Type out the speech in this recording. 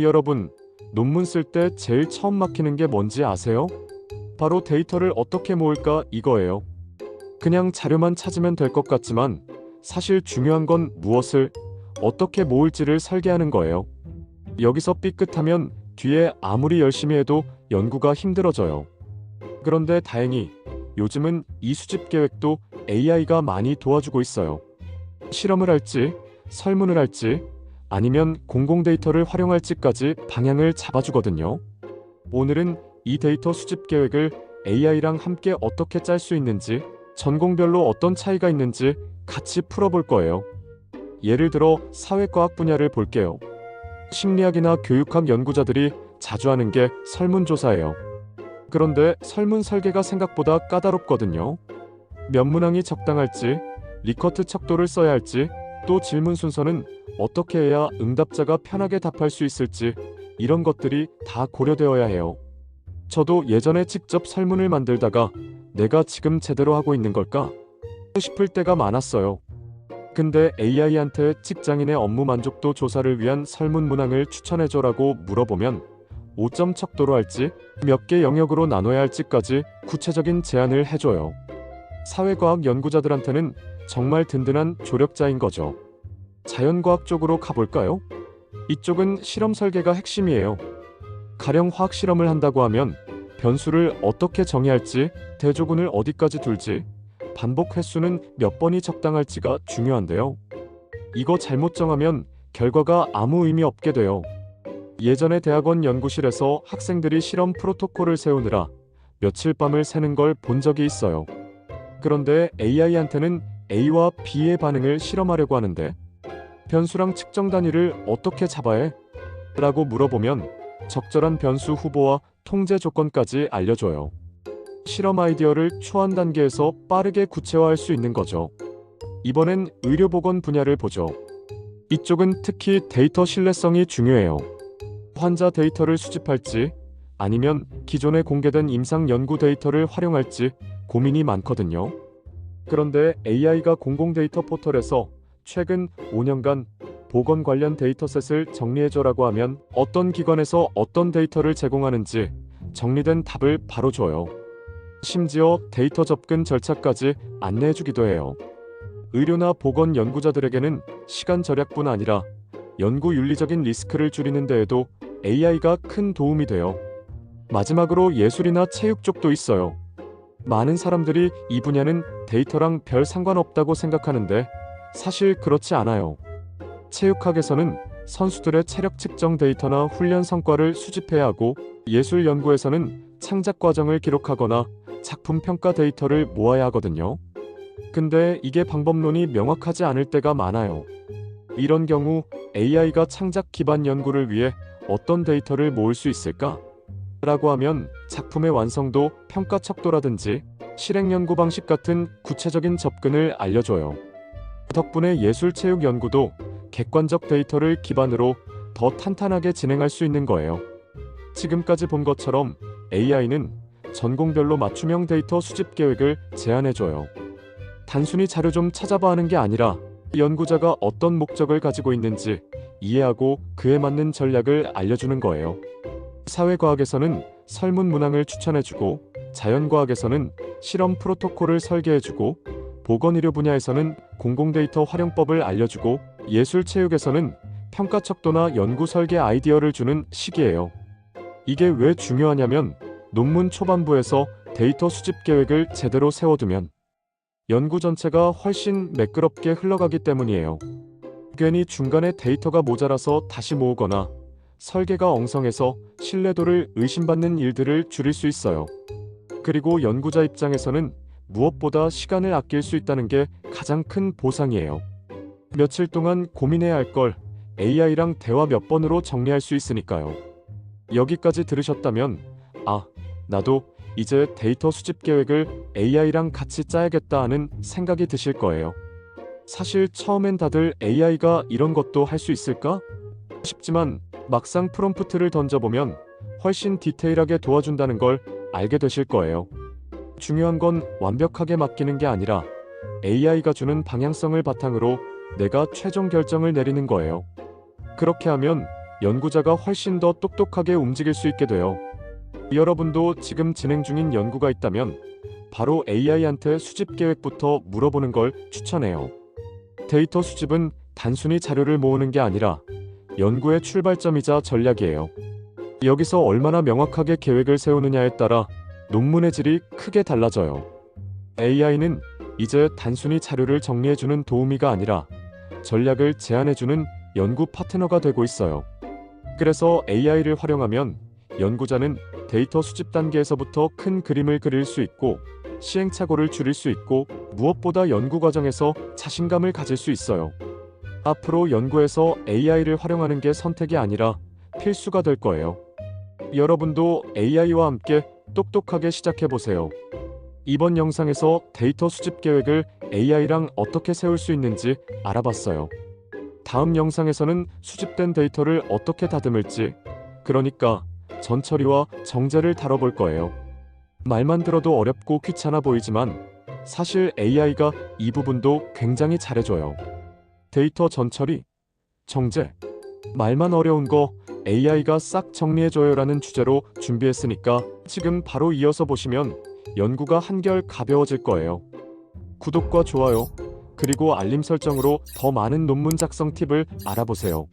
여러분, 논문 쓸 때 제일 처음 막히는 게 뭔지 아세요? 바로 데이터를 어떻게 모을까 이거예요. 그냥 자료만 찾으면 될 것 같지만 사실 중요한 건 무엇을 어떻게 모을지를 설계하는 거예요. 여기서 삐끗하면 뒤에 아무리 열심히 해도 연구가 힘들어져요. 그런데 다행히 요즘은 이 수집 계획도 AI가 많이 도와주고 있어요. 실험을 할지, 설문을 할지, 아니면 공공 데이터를 활용할지까지 방향을 잡아주거든요. 오늘은 이 데이터 수집 계획을 AI랑 함께 어떻게 짤 수 있는지, 전공별로 어떤 차이가 있는지 같이 풀어볼 거예요. 예를 들어 사회과학 분야를 볼게요. 심리학이나 교육학 연구자들이 자주 하는 게 설문조사예요. 그런데 설문 설계가 생각보다 까다롭거든요. 몇 문항이 적당할지, 리커트 척도를 써야 할지, 또 질문 순서는 어떻게 해야 응답자가 편하게 답할 수 있을지 이런 것들이 다 고려되어야 해요. 저도 예전에 직접 설문을 만들다가 내가 지금 제대로 하고 있는 걸까 싶을 때가 많았어요. 근데 AI한테 직장인의 업무 만족도 조사를 위한 설문 문항을 추천해줘라고 물어보면 5점 척도로 할지 몇 개 영역으로 나눠야 할지까지 구체적인 제안을 해줘요. 사회과학 연구자들한테는 정말 든든한 조력자인 거죠. 자연과학 쪽으로 가볼까요? 이쪽은 실험 설계가 핵심이에요. 가령 화학 실험을 한다고 하면 변수를 어떻게 정의할지, 대조군을 어디까지 둘지, 반복 횟수는 몇 번이 적당할지가 중요한데요. 이거 잘못 정하면 결과가 아무 의미 없게 돼요. 예전에 대학원 연구실에서 학생들이 실험 프로토콜을 세우느라 며칠 밤을 새는 걸 본 적이 있어요. 그런데 AI한테는 A와 B의 반응을 실험하려고 하는데 변수랑 측정 단위를 어떻게 잡아야 해? 라고 물어보면 적절한 변수 후보와 통제 조건까지 알려줘요. 실험 아이디어를 초안 단계에서 빠르게 구체화할 수 있는 거죠. 이번엔 의료보건 분야를 보죠. 이쪽은 특히 데이터 신뢰성이 중요해요. 환자 데이터를 수집할지 아니면 기존에 공개된 임상 연구 데이터를 활용할지 고민이 많거든요. 그런데 AI가 공공 데이터 포털에서 최근 5년간 보건 관련 데이터셋을 정리해줘라고 하면 어떤 기관에서 어떤 데이터를 제공하는지 정리된 답을 바로 줘요. 심지어 데이터 접근 절차까지 안내해주기도 해요. 의료나 보건 연구자들에게는 시간 절약뿐 아니라 연구 윤리적인 리스크를 줄이는 데에도 AI가 큰 도움이 돼요. 마지막으로 예술이나 체육 쪽도 있어요. 많은 사람들이 이 분야는 데이터랑 별 상관없다고 생각하는데 사실 그렇지 않아요. 체육학에서는 선수들의 체력 측정 데이터나 훈련 성과를 수집해야 하고 예술 연구에서는 창작 과정을 기록하거나 작품 평가 데이터를 모아야 하거든요. 근데 이게 방법론이 명확하지 않을 때가 많아요. 이런 경우 AI가 창작 기반 연구를 위해 어떤 데이터를 모을 수 있을까? 라고 하면 작품의 완성도, 평가 척도라든지 실행 연구 방식 같은 구체적인 접근을 알려줘요. 덕분에 예술 체육 연구도 객관적 데이터를 기반으로 더 탄탄하게 진행할 수 있는 거예요. 지금까지 본 것처럼 AI는 전공별로 맞춤형 데이터 수집 계획을 제안해줘요. 단순히 자료 좀 찾아봐 하는 게 아니라 연구자가 어떤 목적을 가지고 있는지 이해하고 그에 맞는 전략을 알려주는 거예요. 사회과학에서는 설문 문항을 추천해주고 자연과학에서는 실험 프로토콜을 설계해주고 보건의료 분야에서는 공공데이터 활용법을 알려주고 예술체육에서는 평가 척도나 연구 설계 아이디어를 주는 시기예요. 이게 왜 중요하냐면 논문 초반부에서 데이터 수집 계획을 제대로 세워두면 연구 전체가 훨씬 매끄럽게 흘러가기 때문이에요. 괜히 중간에 데이터가 모자라서 다시 모으거나 설계가 엉성해서 신뢰도를 의심받는 일들을 줄일 수 있어요. 그리고 연구자 입장에서는 무엇보다 시간을 아낄 수 있다는 게 가장 큰 보상이에요. 며칠 동안 고민해야 할 걸 AI랑 대화 몇 번으로 정리할 수 있으니까요. 여기까지 들으셨다면, 아, 나도 이제 데이터 수집 계획을 AI랑 같이 짜야겠다 하는 생각이 드실 거예요. 사실 처음엔 다들 AI가 이런 것도 할 수 있을까? 싶지만 막상 프롬프트를 던져보면 훨씬 디테일하게 도와준다는 걸 알게 되실 거예요. 중요한 건 완벽하게 맡기는 게 아니라 AI가 주는 방향성을 바탕으로 내가 최종 결정을 내리는 거예요. 그렇게 하면 연구자가 훨씬 더 똑똑하게 움직일 수 있게 돼요. 여러분도 지금 진행 중인 연구가 있다면 바로 AI한테 수집 계획부터 물어보는 걸 추천해요. 데이터 수집은 단순히 자료를 모으는 게 아니라 연구의 출발점이자 전략이에요. 여기서 얼마나 명확하게 계획을 세우느냐에 따라 논문의 질이 크게 달라져요. AI는 이제 단순히 자료를 정리해주는 도우미가 아니라 전략을 제안해주는 연구 파트너가 되고 있어요. 그래서 AI를 활용하면 연구자는 데이터 수집 단계에서부터 큰 그림을 그릴 수 있고 시행착오를 줄일 수 있고 무엇보다 연구 과정에서 자신감을 가질 수 있어요. 앞으로 연구에서 AI를 활용하는 게 선택이 아니라 필수가 될 거예요. 여러분도 AI와 함께 똑똑하게 시작해 보세요. 이번 영상에서 데이터 수집 계획을 AI랑 어떻게 세울 수 있는지 알아봤어요. 다음 영상에서는 수집된 데이터를 어떻게 다듬을지, 그러니까 전처리와 정제를 다뤄볼 거예요. 말만 들어도 어렵고 귀찮아 보이지만 사실 AI가 이 부분도 굉장히 잘해줘요. 데이터 전처리, 정제, 말만 어려운 거 AI가 싹 정리해줘요라는 주제로 준비했으니까 지금 바로 이어서 보시면 연구가 한결 가벼워질 거예요. 구독과 좋아요, 그리고 알림 설정으로 더 많은 논문 작성 팁을 알아보세요.